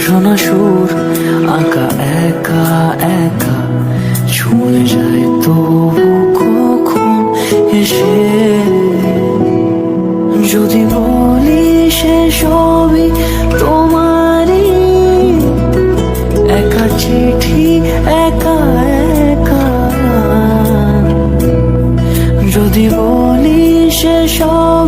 শোনা সুর, আঁকা, একা একা। ছুঁয়ে যায় তবু কখন এসে? যদি বলি সে সবই তোমারই, একা চিঠি, একা একা। যদি বলি সে সবই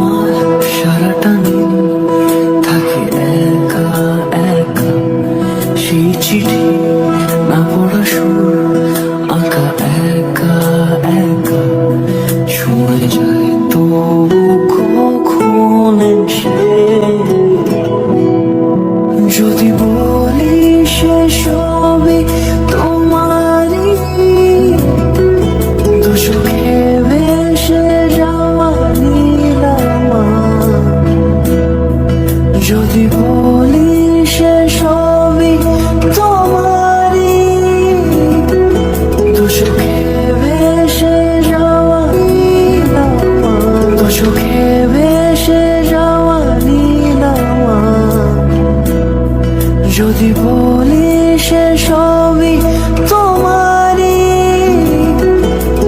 যদি বলি সে সবই তোমারই,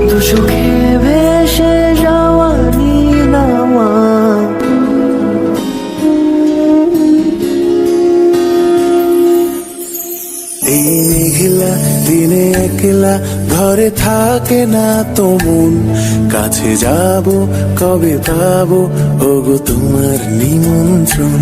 দু চোখে ভেসে যাওয়া নীলামা এই মেঘলা দিনে একলা ঘরে থাকে না তো মন। কাছে যাব, কবে পাবো, ওগো তোমার নিমন্ত্রণ।